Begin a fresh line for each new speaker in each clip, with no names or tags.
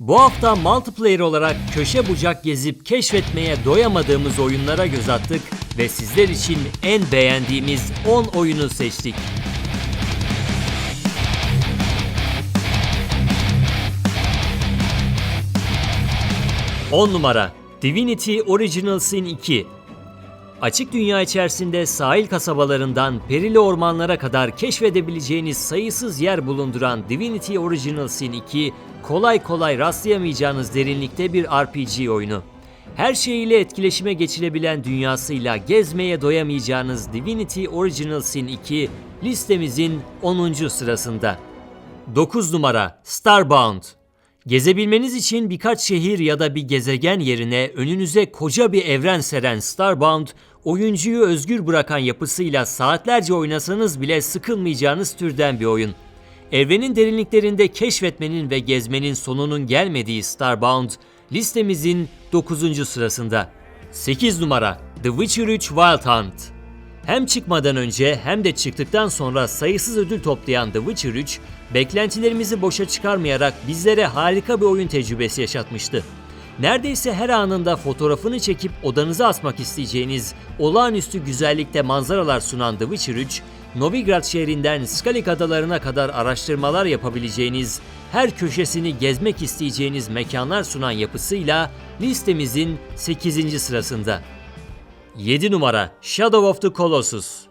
Bu hafta multiplayer olarak köşe bucak gezip keşfetmeye doyamadığımız oyunlara göz attık ve sizler için en beğendiğimiz 10 oyunu seçtik. On numara Divinity Original Sin 2 Açık dünya içerisinde sahil kasabalarından perili ormanlara kadar keşfedebileceğiniz sayısız yer bulunduran Divinity Original Sin 2, kolay kolay rastlayamayacağınız derinlikte bir RPG oyunu. Her şeyiyle etkileşime geçilebilen dünyasıyla gezmeye doyamayacağınız Divinity Original Sin 2 listemizin 10. sırasında. 9 numara Starbound Gezebilmeniz için birkaç şehir ya da bir gezegen yerine önünüze koca bir evren seren Starbound, oyuncuyu özgür bırakan yapısıyla saatlerce oynasanız bile sıkılmayacağınız türden bir oyun. Evrenin derinliklerinde keşfetmenin ve gezmenin sonunun gelmediği Starbound, listemizin 9. sırasında. 8 numara The Witcher 3 Wild Hunt hem çıkmadan önce hem de çıktıktan sonra sayısız ödül toplayan The Witcher 3, beklentilerimizi boşa çıkarmayarak bizlere harika bir oyun tecrübesi yaşatmıştı. Neredeyse her anında fotoğrafını çekip odanıza asmak isteyeceğiniz olağanüstü güzellikte manzaralar sunan The Witcher 3, Novigrad şehrinden Skalik adalarına kadar araştırmalar yapabileceğiniz, her köşesini gezmek isteyeceğiniz mekanlar sunan yapısıyla listemizin 8. sırasında. 7 numara Shadow of the Colossus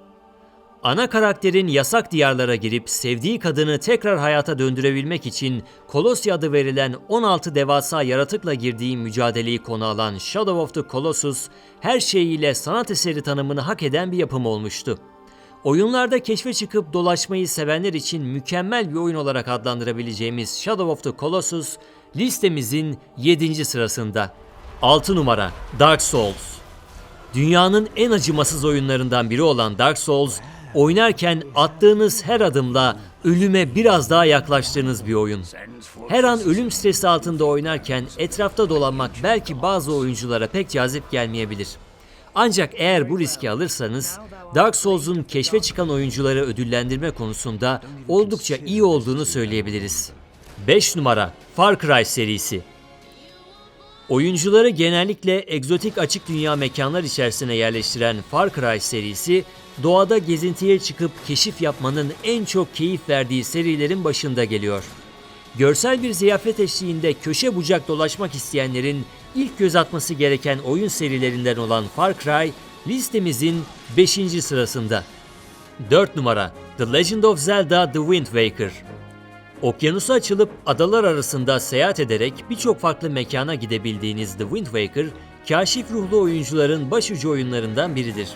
Ana karakterin yasak diyarlara girip sevdiği kadını tekrar hayata döndürebilmek için Kolosya adı verilen 16 devasa yaratıkla girdiği mücadeleyi konu alan Shadow of the Colossus, her şeyiyle sanat eseri tanımını hak eden bir yapım olmuştu. Oyunlarda keşfe çıkıp dolaşmayı sevenler için mükemmel bir oyun olarak adlandırabileceğimiz Shadow of the Colossus listemizin 7. sırasında. 6 numara Dark Souls Dünyanın en acımasız oyunlarından biri olan Dark Souls, oynarken attığınız her adımla ölüme biraz daha yaklaştığınız bir oyun. Her an ölüm stresi altında oynarken etrafta dolanmak belki bazı oyunculara pek cazip gelmeyebilir. Ancak eğer bu riski alırsanız Dark Souls'un keşfe çıkan oyuncuları ödüllendirme konusunda oldukça iyi olduğunu söyleyebiliriz. 5 numara Far Cry serisi Oyuncuları genellikle egzotik açık dünya mekanlar içerisine yerleştiren Far Cry serisi, doğada gezintiye çıkıp keşif yapmanın en çok keyif verdiği serilerin başında geliyor. Görsel bir ziyafet eşliğinde köşe bucak dolaşmak isteyenlerin ilk göz atması gereken oyun serilerinden olan Far Cry, listemizin 5. sırasında. 4 numara The Legend of Zelda The Wind Waker Okyanusa açılıp adalar arasında seyahat ederek birçok farklı mekana gidebildiğiniz The Wind Waker, kaşif ruhlu oyuncuların başucu oyunlarından biridir.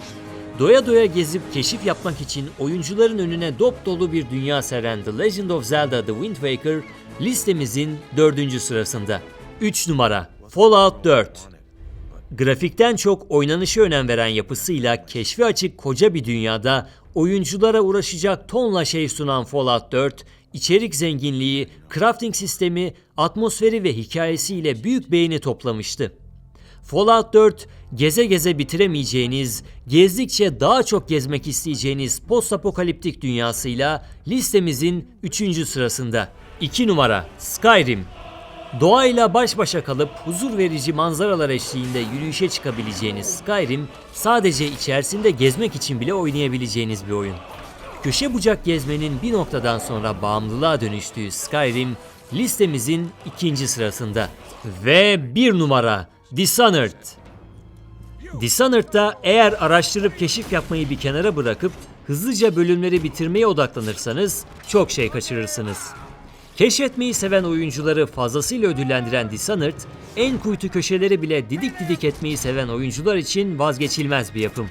Doya doya gezip keşif yapmak için oyuncuların önüne dop dolu bir dünya seren The Legend of Zelda The Wind Waker listemizin 4. sırasında. 3 numara Fallout 4 Grafikten çok oynanışa önem veren yapısıyla keşfe açık koca bir dünyada oyunculara uğraşacak tonla şey sunan Fallout 4, içerik zenginliği, crafting sistemi, atmosferi ve hikayesiyle büyük beğeni toplamıştı. Fallout 4, geze geze bitiremeyeceğiniz, gezdikçe daha çok gezmek isteyeceğiniz post-apokaliptik dünyasıyla listemizin 3. sırasında. 2 numara Skyrim Doğayla baş başa kalıp huzur verici manzaralar eşliğinde yürüyüşe çıkabileceğiniz Skyrim, sadece içerisinde gezmek için bile oynayabileceğiniz bir oyun. Köşe bucak gezmenin bir noktadan sonra bağımlılığa dönüştüğü Skyrim, listemizin ikinci sırasında. Ve bir numara Dishonored. Dishonored'da eğer araştırıp keşif yapmayı bir kenara bırakıp hızlıca bölümleri bitirmeye odaklanırsanız çok şey kaçırırsınız. Keşfetmeyi seven oyuncuları fazlasıyla ödüllendiren Dishonored, en kuytu köşeleri bile didik didik etmeyi seven oyuncular için vazgeçilmez bir yapım.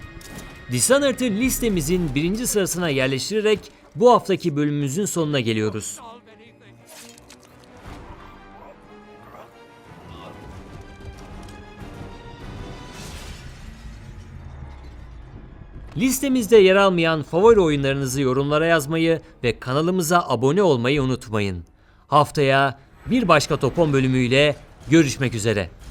Dishonored'ı listemizin birinci sırasına yerleştirerek bu haftaki bölümümüzün sonuna geliyoruz. Listemizde yer almayan favori oyunlarınızı yorumlara yazmayı ve kanalımıza abone olmayı unutmayın. Haftaya bir başka Topon bölümüyle görüşmek üzere.